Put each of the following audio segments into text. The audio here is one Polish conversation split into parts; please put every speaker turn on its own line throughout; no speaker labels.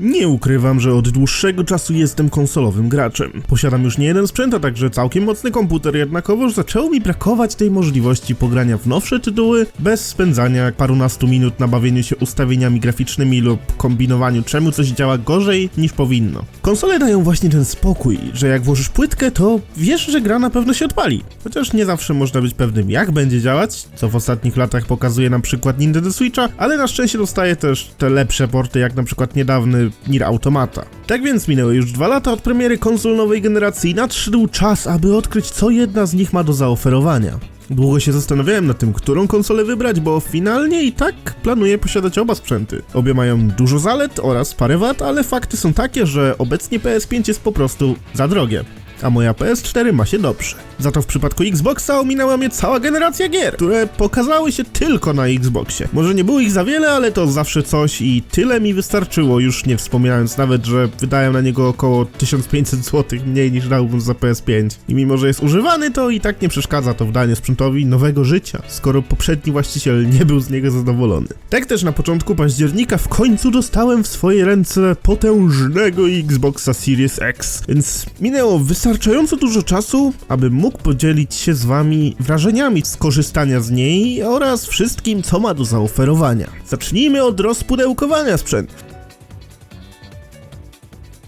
Nie ukrywam, że od dłuższego czasu jestem konsolowym graczem. Posiadam już nie jeden sprzęt, a także całkiem mocny komputer, jednakowoż zaczęło mi brakować tej możliwości pogrania w nowsze tytuły bez spędzania parunastu minut na bawieniu się ustawieniami graficznymi lub kombinowaniu czemu coś działa gorzej niż powinno. Konsole dają właśnie ten spokój, że jak włożysz płytkę, to wiesz, że gra na pewno się odpali. Chociaż nie zawsze można być pewnym jak będzie działać, co w ostatnich latach pokazuje nam przykład Nintendo Switcha, ale na szczęście dostaje też te lepsze porty, jak na przykład niedawny Nier Automata. Tak więc minęły już dwa lata od premiery konsol nowej generacji i nadszedł czas, aby odkryć co jedna z nich ma do zaoferowania. Długo się zastanawiałem nad tym, którą konsolę wybrać, bo finalnie i tak planuję posiadać oba sprzęty. Obie mają dużo zalet oraz parę wad, ale fakty są takie, że obecnie PS5 jest po prostu za drogie a moja PS4 ma się dobrze. Za to w przypadku Xboxa ominęła mnie cała generacja gier, które pokazały się tylko na Xboxie. Może nie było ich za wiele, ale to zawsze coś i tyle mi wystarczyło, już nie wspominając nawet, że wydałem na niego około 1500 zł mniej niż dałbym za PS5. I mimo, że jest używany, to i tak nie przeszkadza to w daniu sprzętowi nowego życia, skoro poprzedni właściciel nie był z niego zadowolony. Tak też na początku października w końcu dostałem w swoje ręce potężnego Xboxa Series X, więc minęło wystarczająco dużo czasu, aby mógł podzielić się z wami wrażeniami z korzystania z niej oraz wszystkim, co ma do zaoferowania. Zacznijmy od rozpudełkowania sprzętu.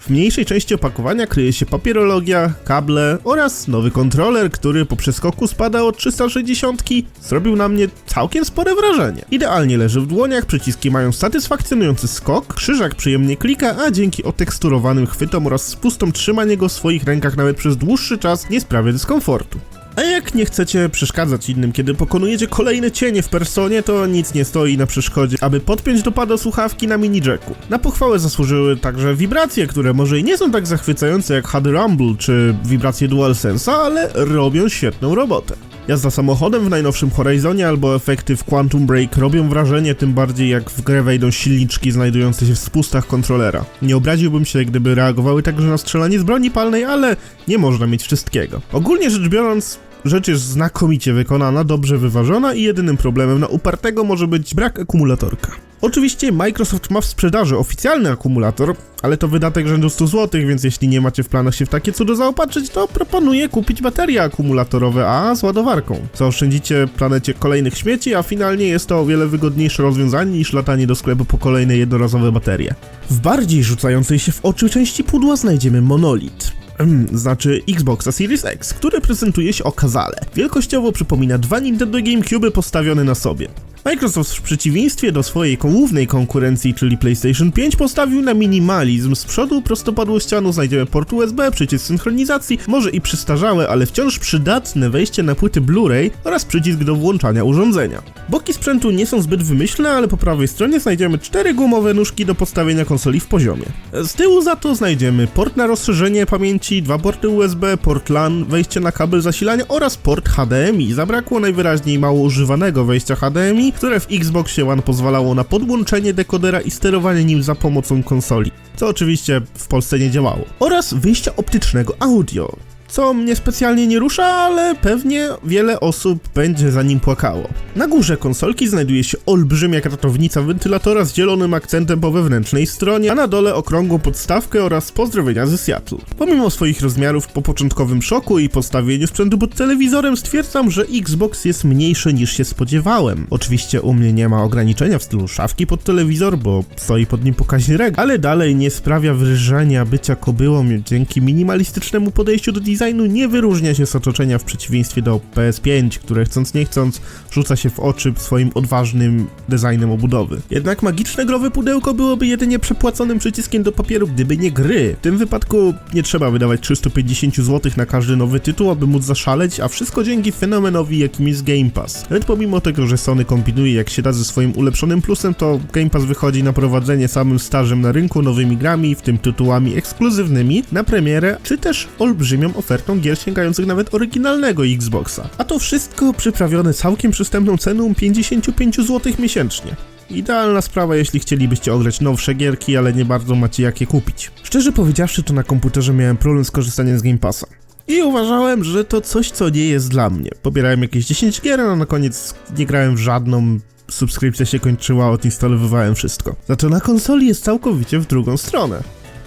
W mniejszej części opakowania kryje się papierologia, kable oraz nowy kontroler, który po przeskoku spada od 360 zrobił na mnie całkiem spore wrażenie. Idealnie leży w dłoniach, przyciski mają satysfakcjonujący skok, krzyżak przyjemnie klika, a dzięki oteksturowanym chwytom oraz spustom trzymanie go w swoich rękach nawet przez dłuższy czas nie sprawia dyskomfortu. A jak nie chcecie przeszkadzać innym, kiedy pokonujecie kolejne cienie w personie, to nic nie stoi na przeszkodzie, aby podpiąć do pada słuchawki na mini jacku. Na pochwałę zasłużyły także wibracje, które może i nie są tak zachwycające jak HD Rumble czy wibracje DualSense'a, ale robią świetną robotę. Jazda samochodem w najnowszym Horizonie albo efekty w Quantum Break robią wrażenie, tym bardziej jak w grę wejdą silniczki znajdujące się w spustach kontrolera. Nie obraziłbym się, gdyby reagowały także na strzelanie z broni palnej, ale nie można mieć wszystkiego. Ogólnie rzecz biorąc, Rzecz jest znakomicie wykonana, dobrze wyważona i jedynym problemem na upartego może być brak akumulatorka. Oczywiście Microsoft ma w sprzedaży oficjalny akumulator, ale to wydatek rzędu 100 zł, więc jeśli nie macie w planach się w takie cudo zaopatrzyć, to proponuję kupić baterie akumulatorowe A z ładowarką, co oszczędzicie planecie kolejnych śmieci, a finalnie jest to o wiele wygodniejsze rozwiązanie niż latanie do sklepu po kolejne jednorazowe baterie. W bardziej rzucającej się w oczy części pudła znajdziemy monolit. Mm, znaczy Xboxa Series X, który prezentuje się okazale. Wielkościowo przypomina dwa Nintendo GameCube postawione na sobie. Microsoft w przeciwieństwie do swojej głównej konkurencji, czyli PlayStation 5, postawił na minimalizm. Z przodu prostopadłościanu znajdziemy port USB, przycisk synchronizacji, może i przystarzałe, ale wciąż przydatne wejście na płyty Blu-ray oraz przycisk do włączania urządzenia. Boki sprzętu nie są zbyt wymyślne, ale po prawej stronie znajdziemy cztery gumowe nóżki do postawienia konsoli w poziomie. Z tyłu za to znajdziemy port na rozszerzenie pamięci, dwa porty USB, port LAN, wejście na kabel zasilania oraz port HDMI. Zabrakło najwyraźniej mało używanego wejścia HDMI, które w Xboxie One pozwalało na podłączenie dekodera i sterowanie nim za pomocą konsoli, co oczywiście w Polsce nie działało. Oraz wyjścia optycznego audio, co mnie specjalnie nie rusza, ale pewnie wiele osób będzie za nim płakało. Na górze konsolki znajduje się olbrzymia kratownica wentylatora z zielonym akcentem po wewnętrznej stronie, a na dole okrągłą podstawkę oraz pozdrowienia ze Seattle. Pomimo swoich rozmiarów po początkowym szoku i postawieniu sprzętu pod telewizorem stwierdzam, że Xbox jest mniejszy niż się spodziewałem. Oczywiście u mnie nie ma ograniczenia w stylu szafki pod telewizor, bo stoi pod nim pokaźny reg, ale dalej nie sprawia wrażenia bycia kobyłą dzięki minimalistycznemu podejściu do designu nie wyróżnia się z otoczenia w przeciwieństwie do PS5, które chcąc nie chcąc rzuca się w oczy swoim odważnym designem obudowy. Jednak magiczne growe pudełko byłoby jedynie przepłaconym przyciskiem do papieru, gdyby nie gry. W tym wypadku nie trzeba wydawać 350 zł na każdy nowy tytuł, aby móc zaszaleć, a wszystko dzięki fenomenowi jakim jest Game Pass. Nawet pomimo tego, że Sony kombinuje jak się da ze swoim ulepszonym plusem, to Game Pass wychodzi na prowadzenie samym stażem na rynku nowymi grami, w tym tytułami ekskluzywnymi, na premierę, czy też olbrzymią ofertą gier sięgających nawet oryginalnego Xboxa. A to wszystko przyprawione całkiem przystępną ceną 55 zł miesięcznie. Idealna sprawa, jeśli chcielibyście ograć nowsze gierki, ale nie bardzo macie jak je kupić. Szczerze powiedziawszy, to na komputerze miałem problem z korzystaniem z Game Passa. I uważałem, że to coś, co nie jest dla mnie. Pobierałem jakieś 10 gier, a na koniec nie grałem w żadną subskrypcja się kończyła, odinstalowywałem wszystko. Za to na konsoli jest całkowicie w drugą stronę.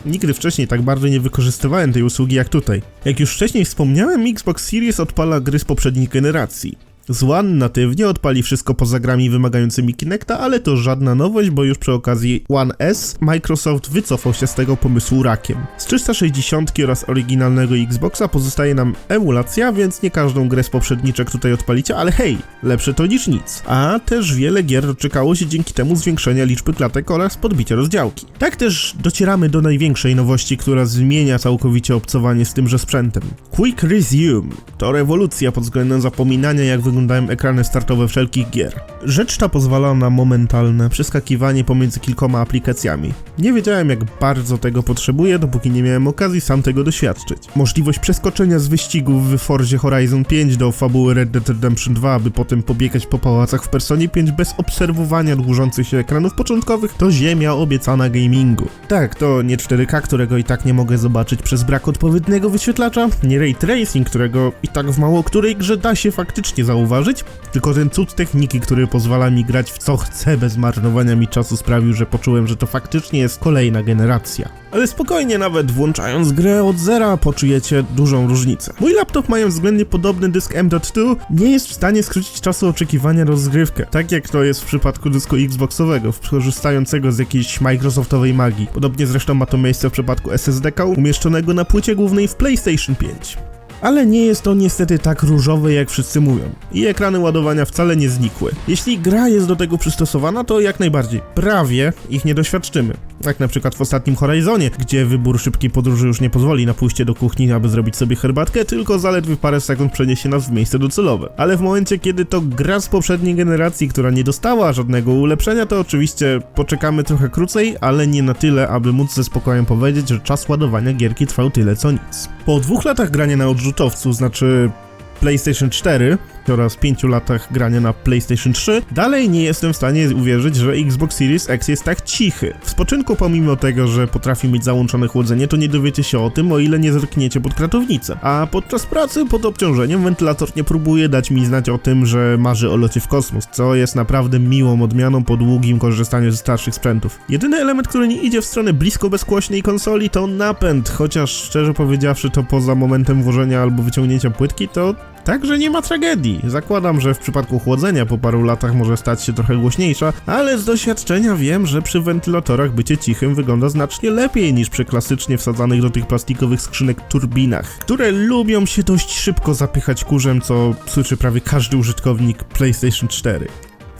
Nigdy wcześniej tak bardzo nie wykorzystywałem tej usługi jak tutaj. Jak już wcześniej wspomniałem, Xbox Series odpala gry z poprzednich generacji. Z One natywnie odpali wszystko poza grami wymagającymi Kinecta, ale to żadna nowość, bo już przy okazji One S Microsoft wycofał się z tego pomysłu rakiem. Z 360 oraz oryginalnego Xboxa pozostaje nam emulacja, więc nie każdą grę z poprzedniczek tutaj odpalicie, ale hej, lepsze to niż nic. A też wiele gier doczekało się dzięki temu zwiększenia liczby klatek oraz podbicia rozdziałki. Tak też docieramy do największej nowości, która zmienia całkowicie obcowanie z tymże sprzętem. Quick Resume to rewolucja pod względem zapominania jak wyglądają ekrany startowe wszelkich gier. Rzecz ta pozwala na momentalne przeskakiwanie pomiędzy kilkoma aplikacjami. Nie wiedziałem jak bardzo tego potrzebuję, dopóki nie miałem okazji sam tego doświadczyć. Możliwość przeskoczenia z wyścigów w Forzie Horizon 5 do fabuły Red Dead Redemption 2, aby potem pobiegać po pałacach w Personie 5 bez obserwowania dłużących się ekranów początkowych, to ziemia obiecana gamingu. Tak, to nie 4K, którego i tak nie mogę zobaczyć przez brak odpowiedniego wyświetlacza, nie Ray Tracing, którego i tak w mało której grze da się faktycznie zauważyć, tylko ten cud techniki, który pozwala mi grać w co chcę bez marnowania mi czasu sprawił, że poczułem, że to faktycznie jest kolejna generacja. Ale spokojnie, nawet włączając grę od zera poczujecie dużą różnicę. Mój laptop mając względnie podobny dysk M.2 nie jest w stanie skrócić czasu oczekiwania rozgrywkę, tak jak to jest w przypadku dysku Xboxowego, korzystającego z jakiejś Microsoftowej magii. Podobnie zresztą ma to miejsce w przypadku SSD-ka umieszczonego na płycie głównej w PlayStation 5. Ale nie jest to niestety tak różowe, jak wszyscy mówią. I ekrany ładowania wcale nie znikły. Jeśli gra jest do tego przystosowana, to jak najbardziej. Prawie ich nie doświadczymy. Jak na przykład w ostatnim Horizonie, gdzie wybór szybkiej podróży już nie pozwoli na pójście do kuchni, aby zrobić sobie herbatkę, tylko zaledwie parę sekund przeniesie nas w miejsce docelowe. Ale w momencie, kiedy to gra z poprzedniej generacji, która nie dostała żadnego ulepszenia, to oczywiście poczekamy trochę krócej, ale nie na tyle, aby móc ze spokojem powiedzieć, że czas ładowania gierki trwał tyle co nic. Po dwóch latach grania na odrzutowcu, znaczy PlayStation 4 oraz 5 latach grania na PlayStation 3, dalej nie jestem w stanie uwierzyć, że Xbox Series X jest tak cichy. W spoczynku pomimo tego, że potrafi mieć załączone chłodzenie, to nie dowiecie się o tym, o ile nie zerkniecie pod kratownicę. A podczas pracy pod obciążeniem wentylator nie próbuje dać mi znać o tym, że marzy o locie w kosmos, co jest naprawdę miłą odmianą po długim korzystaniu ze starszych sprzętów. Jedyny element, który nie idzie w stronę blisko bezgłośnej konsoli to napęd, chociaż szczerze powiedziawszy to poza momentem włożenia albo wyciągnięcia płytki to Także nie ma tragedii. Zakładam, że w przypadku chłodzenia po paru latach może stać się trochę głośniejsza, ale z doświadczenia wiem, że przy wentylatorach bycie cichym wygląda znacznie lepiej niż przy klasycznie wsadzanych do tych plastikowych skrzynek turbinach, które lubią się dość szybko zapychać kurzem, co słyszy prawie każdy użytkownik PlayStation 4.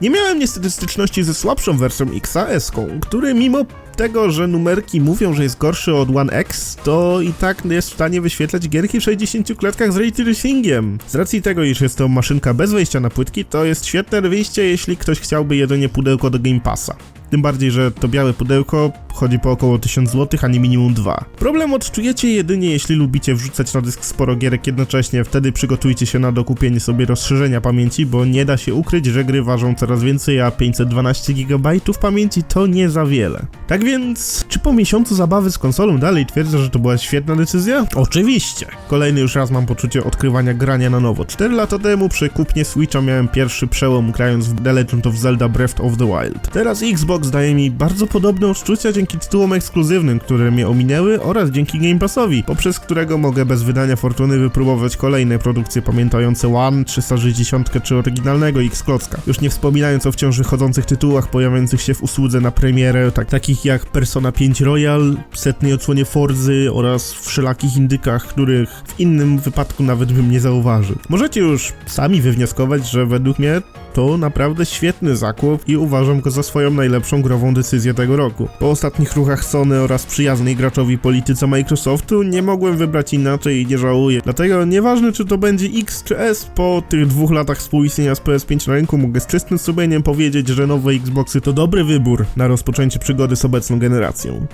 Nie miałem niestety styczności ze słabszą wersją XAS-ką, który mimo tego, że numerki mówią, że jest gorszy od One X, to i tak jest w stanie wyświetlać gierki w 60 klatkach z ray tracingiem. Z racji tego, iż jest to maszynka bez wejścia na płytki, to jest świetne wyjście, jeśli ktoś chciałby jedynie pudełko do Game Passa. Tym bardziej, że to białe pudełko chodzi po około 1000 zł, a nie minimum 2. Problem odczujecie jedynie jeśli lubicie wrzucać na dysk sporo gierek jednocześnie, wtedy przygotujcie się na dokupienie sobie rozszerzenia pamięci, bo nie da się ukryć, że gry ważą coraz więcej, a 512 GB pamięci to nie za wiele. Tak więc, czy po miesiącu zabawy z konsolą dalej twierdzę, że to była świetna decyzja? Oczywiście. Kolejny już raz mam poczucie odkrywania grania na nowo. 4 lata temu przy kupnie Switcha miałem pierwszy przełom grając w The Legend of Zelda Breath of the Wild. Teraz Xbox daje mi bardzo podobne odczucia dzięki tytułom ekskluzywnym, które mnie ominęły oraz dzięki Game Passowi, poprzez którego mogę bez wydania fortuny wypróbować kolejne produkcje pamiętające One, 360 czy oryginalnego X-Klocka. Już nie wspominając o wciąż wychodzących tytułach pojawiających się w usłudze na premierę, tak, takich jak Persona 5 Royal, setnej odsłonie Forzy oraz wszelakich indykach, których w innym wypadku nawet bym nie zauważył. Możecie już sami wywnioskować, że według mnie to naprawdę świetny zakup i uważam go za swoją najlepszą grową decyzję tego roku. Po ostatnich ruchach Sony oraz przyjaznej graczowi polityce Microsoftu nie mogłem wybrać inaczej i nie żałuję. Dlatego nieważne czy to będzie X czy S, po tych dwóch latach współistnienia z PS5 na rynku mogę z czystym sumieniem powiedzieć, że nowe Xboxy to dobry wybór na rozpoczęcie przygody z obecną generacją.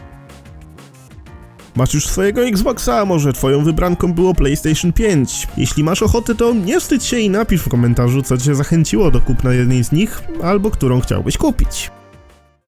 Masz już swojego Xboxa, może twoją wybranką było PlayStation 5? Jeśli masz ochotę, to nie wstydź się i napisz w komentarzu, co cię zachęciło do kupna jednej z nich, albo którą chciałbyś kupić.